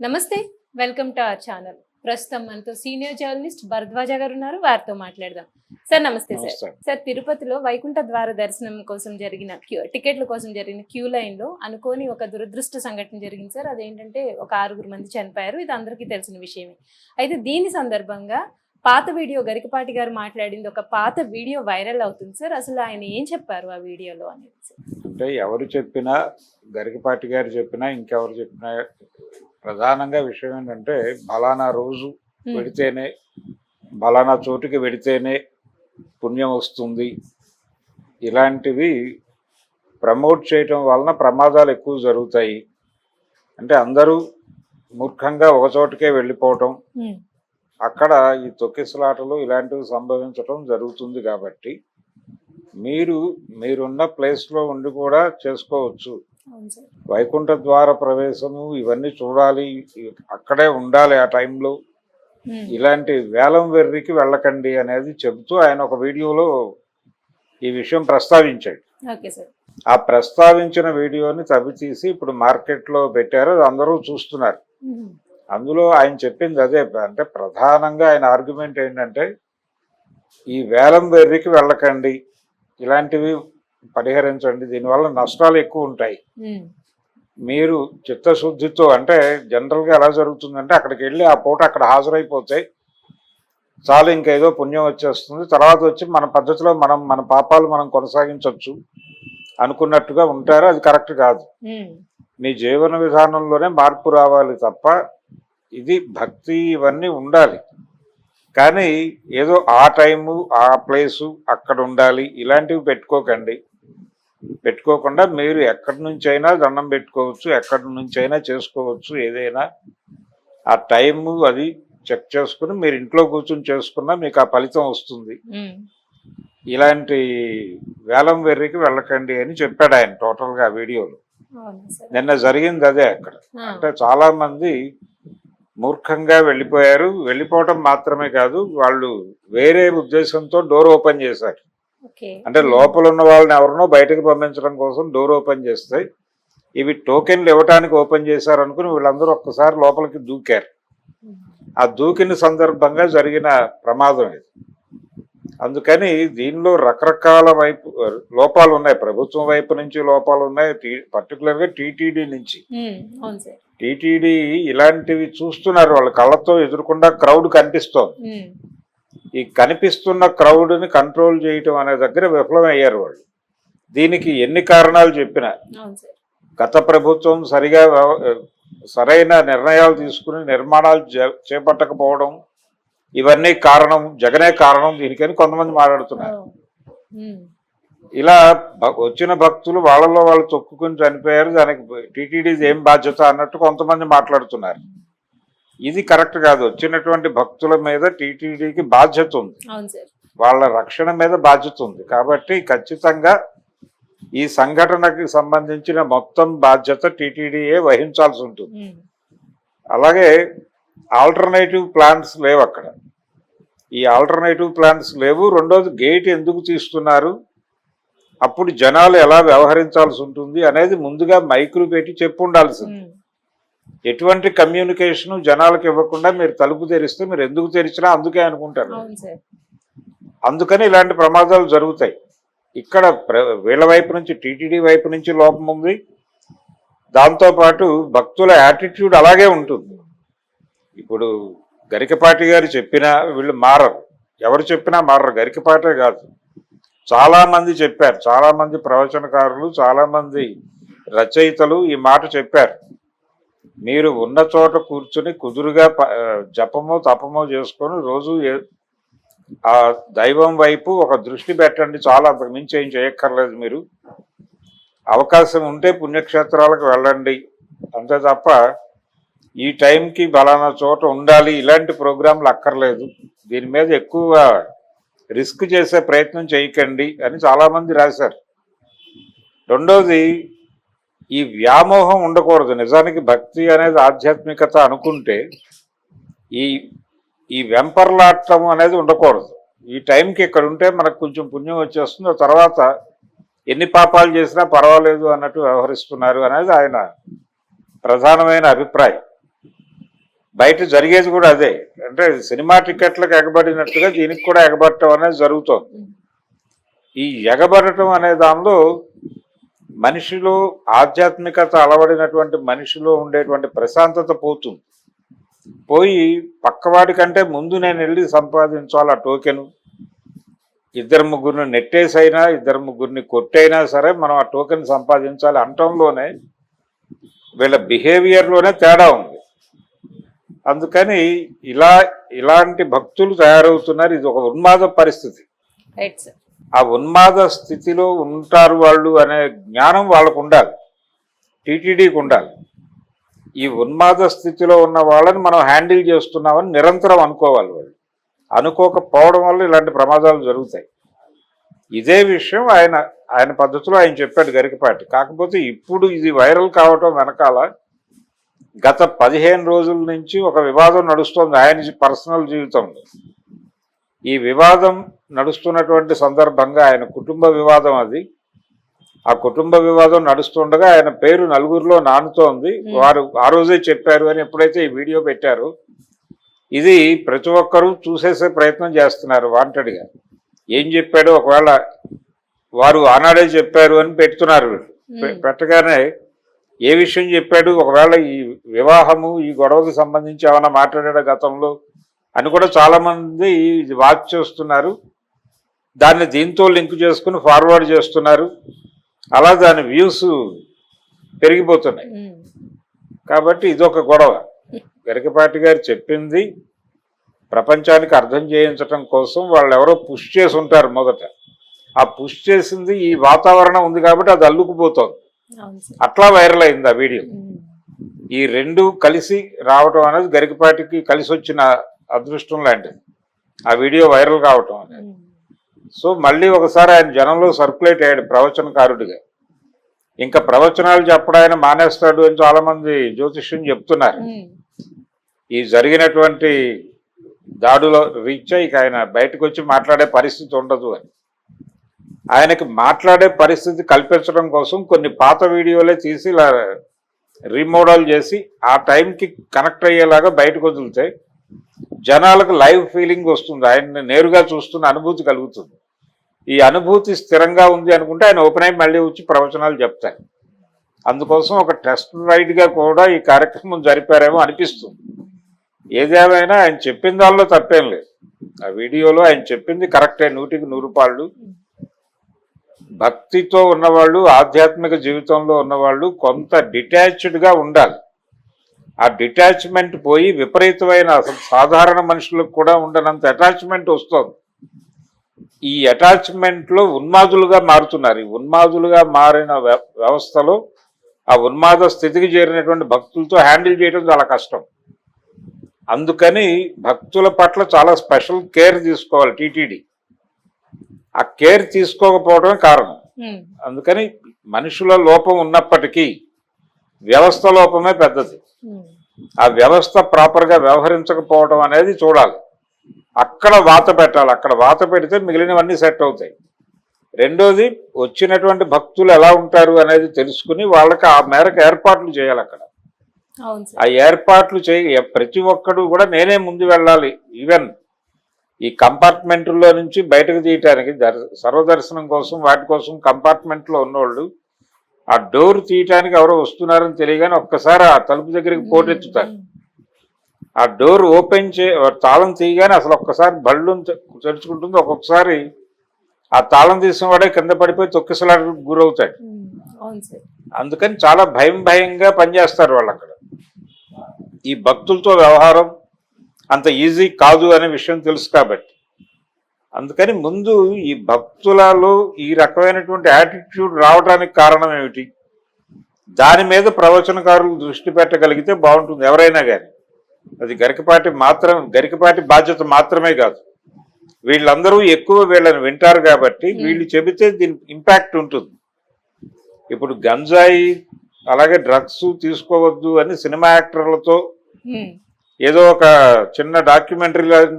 నమస్తే welcome to our channel. ప్రస్తుతం మనతో సీనియర్ జర్నలిస్ట్ భరద్వాజ గారు ఉన్నారు వారితో మాట్లాడదాం. సార్ నమస్తే సార్. సార్ తిరుపతిలో వైకుంఠ ద్వార దర్శనం కోసం జరిగిన క్యూ టికెట్ల కోసం జరిగిన క్యూ లైన్లో అనుకోని ఒక దురదృష్ట సంఘటన జరిగింది సార్. అదేంటంటే ఒక ఆరుగురు మంది చనిపోయారు. ఇది అందరికీ తెలిసిన విషయమే. అయితే దీని సందర్భంగా పాత వీడియో గరికపాటి గారు మాట్లాడింది. ఒక పాత వీడియో వైరల్ అవుతుంది సార్. అసలు ఆయన ఏం చెప్పారు ఆ వీడియోలో అనేది? అంటే ఎవరు చెప్పినా గరికపాటి గారు చెప్పినా ఇంకెవరు చెప్పినా ప్రధానంగా విషయం ఏంటంటే బలానా రోజు. వెడితేనే బలానా చోటుకి వెడితేనే పుణ్యం వస్తుంది. ఇలాంటివి ప్రమోట్ చేయటం వలన ప్రమాదాలు ఎక్కువ జరుగుతాయి. అంటే అందరూ మూర్ఖంగా ఒక చోటుకే వెళ్ళిపోవటం అక్కడ ఈ తొక్కిసలాటలు ఇలాంటివి సంభవించటం జరుగుతుంది కాబట్టి మీరు మీరున్న ప్లేస్లో ఉండి కూడా చేసుకోవచ్చు. వైకుంఠ ద్వార ప్రవేశము ఇవన్నీ చూడాలి. అక్కడే ఉండాలి ఆ టైంలో. ఇలాంటి వేలం వెర్రికి వెళ్ళకండి అనేది చెబుతూ ఆయన ఒక వీడియోలో ఈ విషయం ప్రస్తావించాడు. ఆ ప్రస్తావించిన వీడియోని తవ్వి తీసి ఇప్పుడు మార్కెట్లో పెట్టారు. అది అందరూ చూస్తున్నారు. అందులో ఆయన చెప్పింది అదే. అంటే ప్రధానంగా ఆయన ఆర్గ్యుమెంట్ ఏంటంటే ఈ వేలం వెర్రికి వెళ్ళకండి. ఇలాంటివి పరిహరించండి. దీనివల్ల నష్టాలు ఎక్కువ ఉంటాయి. మీరు చిత్తశుద్ధితో అంటే జనరల్గా ఎలా జరుగుతుందంటే అక్కడికి వెళ్ళి ఆ పూట అక్కడ హాజరైపోతే చాలు ఇంకేదో పుణ్యం వచ్చేస్తుంది. తర్వాత వచ్చి మన పద్ధతిలో మనం మన పాపాలు మనం కొనసాగించవచ్చు అనుకున్నట్టుగా ఉంటారు. అది కరెక్ట్ కాదు. నీ జీవన విధానంలోనే మార్పు రావాలి తప్ప ఇది భక్తి ఇవన్నీ ఉండాలి. కానీ ఏదో ఆ టైము ఆ ప్లేసు అక్కడ ఉండాలి. ఇలాంటివి పెట్టుకోకండి. పెట్టుకోకుండా మీరు ఎక్కడి నుంచి అయినా దండం పెట్టుకోవచ్చు ఎక్కడి నుంచి అయినా చేసుకోవచ్చు ఏదైనా. ఆ టైము అది చెక్ చేసుకుని మీరు ఇంట్లో కూర్చొని చేసుకున్నా మీకు ఆ ఫలితం వస్తుంది. ఇలాంటి వేలం వెర్రికి వెళ్ళకండి అని చెప్పాడు ఆయన టోటల్గా వీడియోలో. అవునా సార్? నిన్న జరిగింది అదే అక్కడ. అంటే చాలా మంది మూర్ఖంగా వెళ్ళిపోయారు. వెళ్ళిపోవటం మాత్రమే కాదు వాళ్ళు వేరే ఉద్దేశంతో డోర్ ఓపెన్ చేశారు. అంటే లోపల ఉన్న వాళ్ళని ఎవరినో బయటకు పంపించడం కోసం డోర్ ఓపెన్ చేస్తే ఇవి టోకెన్లు ఇవ్వటానికి ఓపెన్ చేశారు అనుకుని వీళ్ళందరూ ఒక్కసారి లోపలికి దూకారు. ఆ దూకిన సందర్భంగా జరిగిన ప్రమాదం ఇది. అందుకని దీనిలో రకరకాల వైపు లోపాలు ఉన్నాయి. ప్రభుత్వం వైపు నుంచి లోపాలు ఉన్నాయి. పర్టికులర్గా టీటీడీ నుంచి. టీటీడీ ఇలాంటివి చూస్తున్నారు. వాళ్ళ కళ్ళతో ఎదురుకుండా క్రౌడ్ కనిపిస్తోంది. ఈ కనిపిస్తున్న క్రౌడ్ని కంట్రోల్ చేయటం అనే దగ్గర విఫలమయ్యారు వాళ్ళు. దీనికి ఎన్ని కారణాలు చెప్పినా గత ప్రభుత్వం సరిగా సరైన నిర్ణయాలు తీసుకుని నిర్మాణాలు చేపట్టకపోవడం ఇవన్నీ కారణం జగనే కారణం దీనికని కొంతమంది మాట్లాడుతున్నారు. ఇలా వచ్చిన భక్తులు వాళ్ళలో వాళ్ళు తొక్కుకుని చనిపోయారు దానికి టీటీడీ ఏం బాధ్యత అన్నట్టు కొంతమంది మాట్లాడుతున్నారు. ఇది కరెక్ట్ కాదు. వచ్చినటువంటి భక్తుల మీద టీటీడీకి బాధ్యత ఉంది. వాళ్ళ రక్షణ మీద బాధ్యత ఉంది. కాబట్టి ఖచ్చితంగా ఈ సంఘటనకి సంబంధించిన మొత్తం బాధ్యత టీటీడీఏ వహించాల్సి ఉంటుంది. అలాగే ఆల్టర్నేటివ్ ప్లాన్స్ లేవు అక్కడ. ఈ ఆల్టర్నేటివ్ ప్లాన్స్ లేవు. రెండోది గేట్ ఎందుకు తీస్తున్నారు? అప్పుడు జనాలు ఎలా వ్యవహరించాల్సి ఉంటుంది అనేది ముందుగా మైకులు పెట్టి చెప్పు ఉండాల్సింది. ఎటువంటి కమ్యూనికేషన్ జనాలకు ఇవ్వకుండా మీరు తలుపు తెరిస్తే మీరు ఎందుకు తెరిచినా అందుకే అనుకుంటారు. అందుకని ఇలాంటి ప్రమాదాలు జరుగుతాయి. ఇక్కడ వీళ్ళ వైపు నుంచి టీటీడీ వైపు నుంచి లోపం ఉంది. దాంతోపాటు భక్తుల యాటిట్యూడ్ అలాగే ఉంటుంది. ఇప్పుడు గరికపాటి గారు చెప్పినా వీళ్ళు మారరు. ఎవరు చెప్పినా మారరు. గరికపాటే కాదు. చాలా మంది చెప్పారు. చాలా మంది ప్రవచనకారులు చాలా మంది రచయితలు ఈ మాట చెప్పారు. మీరు ఉన్న చోట కూర్చుని కుదురుగా ప- జపమో తపమో చేసుకొని రోజు ఆ దైవం వైపు ఒక దృష్టి పెట్టండి. చాలా మించి ఏం చేయక్కర్లేదు మీరు. అవకాశం ఉంటే పుణ్యక్షేత్రాలకు వెళ్ళండి. అంతే తప్ప ఈ టైంకి బలానా చోట ఉండాలి. ఇలాంటి ప్రోగ్రాంలు అక్కర్లేదు. దీని మీద ఎక్కువ రిస్క్ చేసే ప్రయత్నం చేయకండి అని చాలామంది రాశారు. రెండోది ఈ వ్యామోహం ఉండకూడదు. నిజానికి భక్తి అనేది ఆధ్యాత్మికత అనుకుంటే ఈ ఈ వెంపర్లాటం అనేది ఉండకూడదు. ఈ టైంకి ఇక్కడ ఉంటే మనకు కొంచెం పుణ్యం వచ్చేస్తుంది. తర్వాత ఎన్ని పాపాలు చేసినా పర్వాలేదు అన్నట్టు వ్యవహరిస్తున్నారు అనేది ఆయన ప్రధానమైన అభిప్రాయం. బయట జరిగేది కూడా అదే. అంటే సినిమా టికెట్లకు ఎగబడినట్టుగా దీనికి కూడా ఎగబడటం అనేది జరుగుతోంది. ఈ ఎగబడటం అనే దానిలో మనిషిలో ఆధ్యాత్మికత అలవడినటువంటి మనిషిలో ఉండేటువంటి ప్రశాంతత పోతుంది. పోయి పక్కవాడి కంటే ముందు నేను వెళ్ళి సంపాదించాలి ఆ టోకెను. ఇద్దరు ముగ్గురిని నెట్టేసైనా ఇద్దరు ముగ్గురిని కొట్టైనా సరే మనం ఆ టోకెన్ సంపాదించాలి అంటంలోనే వీళ్ళ బిహేవియర్లోనే తేడా ఉంది. అందుకని ఇలా ఇలాంటి భక్తులు తయారవుతున్నారు. ఇది ఒక ఉన్మాద పరిస్థితి. రైట్ సార్ ఆ ఉన్మాద స్థితిలో ఉంటారు వాళ్ళు అనే జ్ఞానం వాళ్ళకు ఉండాలి. టీటీడీకి ఉండాలి. ఈ ఉన్మాద స్థితిలో ఉన్న వాళ్ళని మనం హ్యాండిల్ చేస్తున్నామని నిరంతరం అనుకోవాలి వాళ్ళు. అనుకోకపోవడం వల్ల ఇలాంటి ప్రమాదాలు జరుగుతాయి. ఇదే విషయం ఆయన ఆయన పద్ధతిలో ఆయన చెప్పాడు గరికపాటి. కాకపోతే ఇప్పుడు ఇది వైరల్ కావటం వెనకాల గత పదిహేను రోజుల నుంచి ఒక వివాదం నడుస్తోంది. ఆయన పర్సనల్ జీవితంలో. ఈ వివాదం నడుస్తున్నటువంటి సందర్భంగా ఆయన కుటుంబ వివాదం అది. ఆ కుటుంబ వివాదం నడుస్తుండగా ఆయన పేరు నలుగురిలో నానుతోంది. వారు ఆ రోజే చెప్పారు అని ఎప్పుడైతే ఈ వీడియో పెట్టారో ఇది ప్రతి ఒక్కరూ చూసేసే ప్రయత్నం చేస్తున్నారు వాంటెడ్గా. ఏం చెప్పాడో ఒకవేళ వారు ఆనాడే చెప్పారు అని పెడుతున్నారు. పెట్టగానే ఏ విషయం చెప్పాడు? ఒకవేళ ఈ వివాహము ఈ గొడవకు సంబంధించి ఏమైనా మాట్లాడాడు గతంలో? అని కూడా చాలా మంది ఇది వాచ్ చేస్తున్నారు. దాన్ని దీంతో లింక్ చేసుకుని ఫార్వర్డ్ చేస్తున్నారు. అలా దాని వ్యూస్ పెరిగిపోతున్నాయి. కాబట్టి ఇదొక గొడవ. గరికపాటి గారు చెప్పింది ప్రపంచానికి అర్థం చేయించటం కోసం వాళ్ళు ఎవరో పుష్ చేసి ఉంటారు మొదట. ఆ పుష్ చేసింది ఈ వాతావరణం ఉంది కాబట్టి అది అల్లుకుపోతోంది. అట్లా వైరల్ అయింది ఆ వీడియో. ఈ రెండు కలిసి రావటం అనేది గరికపాటికి కలిసి వచ్చిన అదృష్టం లాంటిది. ఆ వీడియో వైరల్ కావటం అనేది. సో మళ్ళీ ఒకసారి ఆయన జనంలో సర్క్యులేట్ అయ్యాడు ప్రవచనకారుడిగా. ఇంకా ప్రవచనాలు చెప్పడం ఆయన మానేస్తాడు అని చాలా మంది జ్యోతిష్యం చెప్తున్నారు. ఈ జరిగినటువంటి దాడులో రీచ్ ఇక ఆయన బయటకు వచ్చి మాట్లాడే పరిస్థితి ఉండదు అని. ఆయనకి మాట్లాడే పరిస్థితి కల్పించడం కోసం కొన్ని పాత వీడియోలే తీసి ఇలా రీమోడల్ చేసి ఆ టైంకి కనెక్ట్ అయ్యేలాగా బయటకు వదిలితే జనాలకు లైవ్ ఫీలింగ్ వస్తుంది. ఆయన్ని నేరుగా చూస్తున్న అనుభూతి కలుగుతుంది. ఈ అనుభూతి స్థిరంగా ఉంది అనుకుంటే ఆయన ఓపెన్ అయి మళ్ళీ వచ్చి ప్రవచనాలు చెప్తారు అందుకోసం ఒక టెస్ట్ రైడ్గా కూడా ఈ కార్యక్రమం జరిపారేమో అనిపిస్తుంది. ఏదేమైనా ఆయన చెప్పిన దానిలో తప్పేం లేదు. ఆ వీడియోలో ఆయన చెప్పింది కరెక్టే. నూటికి నూరు పాళ్ళు. భక్తితో ఉన్నవాళ్ళు ఆధ్యాత్మిక జీవితంలో ఉన్నవాళ్ళు కొంత డిటాచ్డ్గా ఉండాలి. ఆ డిటాచ్మెంట్ పోయి విపరీతమైన అసలు సాధారణ మనుషులకు కూడా ఉండనంత అటాచ్మెంట్ వస్తుంది. ఈ అటాచ్మెంట్లో ఉన్మాదులుగా మారుతున్నారు. ఈ ఉన్మాదులుగా మారిన వ్య- వ్యవస్థలో ఆ ఉన్మాద స్థితికి చేరినటువంటి భక్తులతో హ్యాండిల్ చేయడం చాలా కష్టం. అందుకని భక్తుల పట్ల చాలా స్పెషల్ కేర్ తీసుకోవాలి టీటీడీ. ఆ కేర్ తీసుకోకపోవడమే కారణం. అందుకని మనుషుల లోపం ఉన్నప్పటికీ వ్యవస్థ లోపమే పెద్దది. ఆ వ్యవస్థ ప్రాపర్గా వ్యవహరించకపోవడం అనేది చూడాలి. అక్కడ వాత పెట్టాలి. అక్కడ వాత పెడితే మిగిలినవన్నీ సెట్ అవుతాయి. రెండోది వచ్చినటువంటి భక్తులు ఎలా ఉంటారు అనేది తెలుసుకుని వాళ్ళకి ఆ మేరకు ఏర్పాట్లు చేయాలి అక్కడ. ఆ ఏర్పాట్లు చేయ ప్రతి ఒక్కడు కూడా నేనే ముందు వెళ్ళాలి. ఈవెన్ ఈ కంపార్ట్మెంట్లో నుంచి బయటకు తీయటానికి దర్- సర్వదర్శనం కోసం వాటి కోసం కంపార్ట్మెంట్లో ఉన్నోళ్ళు ఆ డోర్ తీయటానికి ఎవరో వస్తున్నారని తెలియగానే ఒక్కసారి ఆ తలుపు దగ్గరికి పోటెత్తుతారు. ఆ డోర్ ఓపెన్ చే తాళం తీయగానే అసలు ఒక్కసారి బళ్ళు తెరుచుకుంటుంది ఒక్కొక్కసారి ఆ తాళం తీసిన వాడే కింద పడిపోయి తొక్కిసలాటకు గురవుతాడు. అందుకని చాలా భయం భయంగా పనిచేస్తారు వాళ్ళు అక్కడ. ఈ భక్తులతో వ్యవహారం అంత ఈజీ కాదు అనే విషయం తెలుసు కాబట్టి. అందుకని ముందు ఈ భక్తులలో ఈ రకమైనటువంటి యాటిట్యూడ్ రావడానికి కారణం ఏమిటి? దాని మీద ప్రవచనకారులు దృష్టి పెట్టగలిగితే బాగుంటుంది ఎవరైనా కానీ అది గరికపాటి మాత్రం గరికపాటి బాధ్యత మాత్రమే కాదు. వీళ్ళందరూ ఎక్కువ వీళ్ళని వింటారు కాబట్టి వీళ్ళు చెబితే దీని ఇంపాక్ట్ ఉంటుంది. ఇప్పుడు గంజాయి అలాగే డ్రగ్స్ తీసుకోవద్దు అని సినిమా యాక్టర్లతో ఉమ్. ఏదో ఒక చిన్న డాక్యుమెంటరీ లాంటి